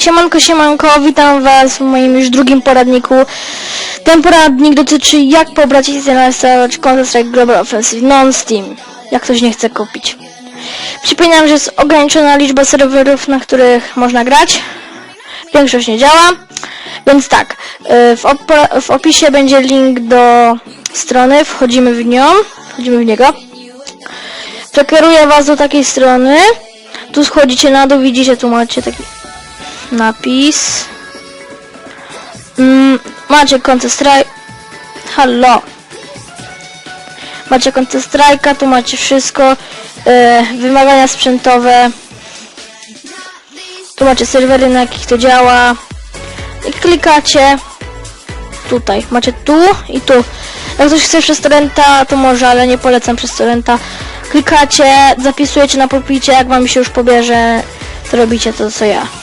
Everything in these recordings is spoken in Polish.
Siemanko, siemanko, witam was w moim już drugim poradniku. Ten poradnik dotyczy jak pobrać i zainstalować Counter-Strike Global Offensive non-Steam, jak ktoś nie chce kupić. Przypominam, że jest ograniczona liczba serwerów, na których można grać. Większość nie działa, więc tak, y, w, w opisie będzie link do strony, wchodzimy w nią, wchodzimy w niego. Przekieruję was do takiej strony. Tu schodzicie na dół, widzicie, tu macie taki napis. Mm, macie Counter Strike. Hallo. Macie Counter Strike'a, tu macie wszystko. E, wymagania sprzętowe. Tu macie serwery, na jakich to działa. I klikacie tutaj. Macie tu i tu. Jak ktoś chce przez torrenta, to może, ale nie polecam przez torrenta. Klikacie, zapisujecie na pulpicie, jak wam się już pobierze, to robicie to co ja.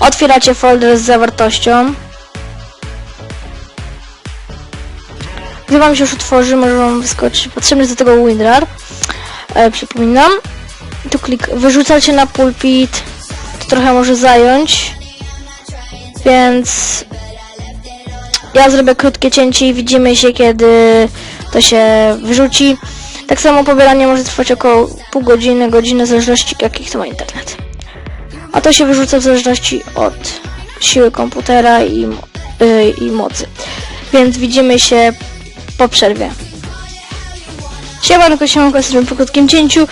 Otwieracie folder z zawartością. Gdy wam się już otworzy, może wam wyskoczyć potrzebny jest do tego WinRAR. E, przypominam. Tu klik, wyrzucacie na pulpit. To trochę może zająć. Więc ja zrobię krótkie cięcie i widzimy się, kiedy to się wyrzuci. Tak samo pobieranie może trwać około pół godziny, godziny, w zależności jakich to ma internet. A to się wyrzuca w zależności od siły komputera i, mo- y, i mocy. Więc widzimy się po przerwie. Siemanko, siemanko, jesteśmy po krótkim cięciu.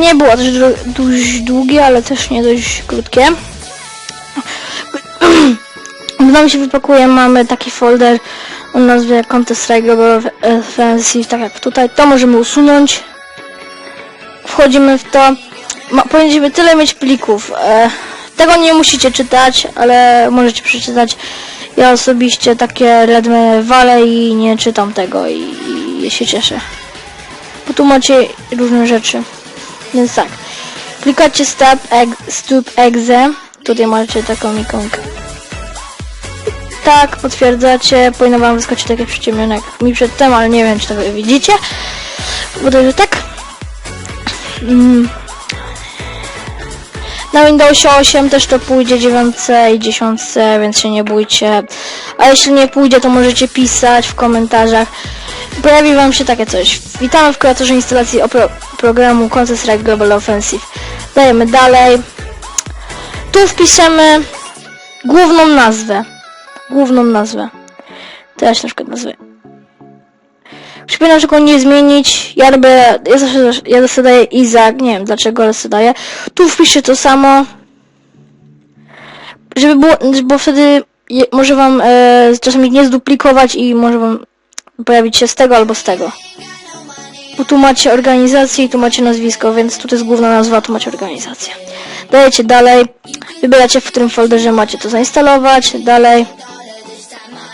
Nie było też dość długie, ale też nie dość krótkie. Gdy nam się wypakuje, mamy taki folder o nazwie Counter-Strike Global Offensive, tak jak tutaj. To możemy usunąć. Wchodzimy w to. Ma, powinniśmy tyle mieć plików. E, tego nie musicie czytać, ale możecie przeczytać. Ja osobiście takie redme walę i nie czytam tego i, i się cieszę. Bo tu macie różne rzeczy. Więc tak. Klikacie egg, stop Exe. Tutaj macie taką ikonkę. Tak, potwierdzacie. Powinno wam wyskoczyć takie przyciemnione jak mi przedtem, ale nie wiem czy to wy widzicie. Bodajże tak. Mm. Na Windowsie 8 też to pójdzie 9 i 10, więc się nie bójcie. A jeśli nie pójdzie, to możecie pisać w komentarzach. Pojawi wam się takie coś. Witamy w kreatorze instalacji opro programu Counter-Strike Global Offensive. Dajemy dalej. Tu wpiszemy główną nazwę. Główną nazwę. To ja się na przykład nazwę. Przypominam, że go nie zmienić. Ja robię, ja zawsze, ja zawsze daję Izak, nie wiem dlaczego, ale sobie daję. Tu wpiszę to samo. Żeby było, bo wtedy je, może wam e, czasami nie zduplikować i może wam pojawić się z tego albo z tego. Bo tu macie organizację i tu macie nazwisko, więc tu jest główna nazwa, tu macie organizację. Dajecie dalej, wybieracie w którym folderze macie to zainstalować, dalej.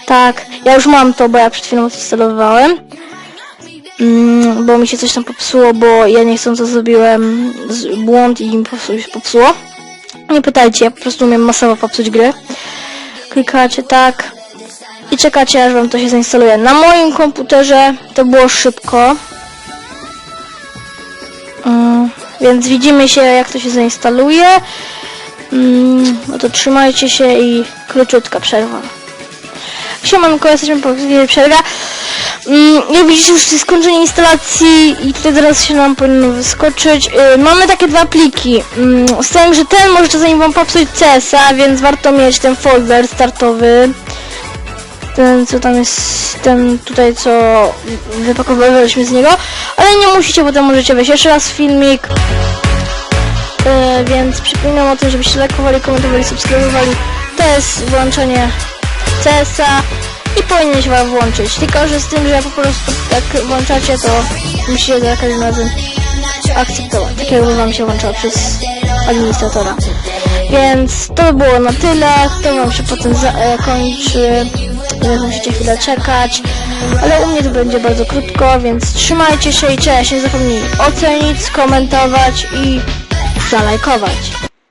Tak, ja już mam to, bo ja przed chwilą to instalowałem. Mm, bo mi się coś tam popsuło, bo ja nie chcąc zrobiłem błąd i popsu- się popsuło. Nie pytajcie, ja po prostu umiem masowo popsuć gry. Klikacie tak i czekacie aż wam to się zainstaluje. Na moim komputerze to było szybko. Mm, więc widzimy się jak to się zainstaluje. Mm, no to trzymajcie się i króciutka przerwa. Siemanko, jesteśmy po chwili przerwie. Mm, jak widzicie już skończenie instalacji i tutaj zaraz się nam powinno wyskoczyć. Yy, mamy takie dwa pliki. Mm, z tym, że ten może czasami wam popsuć CS-a, więc warto mieć ten folder startowy. Ten co tam jest, ten tutaj co wypakowywaliśmy z niego. Ale nie musicie, potem możecie wejść jeszcze raz filmik. Yy, więc przypominam o tym, żebyście lajkowali, komentowali, subskrybowali. To jest włączenie CS-a i powinien się wam włączyć. Tylko, że z tym, że po prostu jak włączacie, to musicie za każdym razem akceptować. Tak jakby wam się włączało przez administratora. Więc to by było na tyle. To wam się potem e, kończy. Więc musicie chwilę czekać. Ale u mnie to będzie bardzo krótko, więc trzymajcie się i cześć. Nie zapomnij ocenić, skomentować i zalajkować.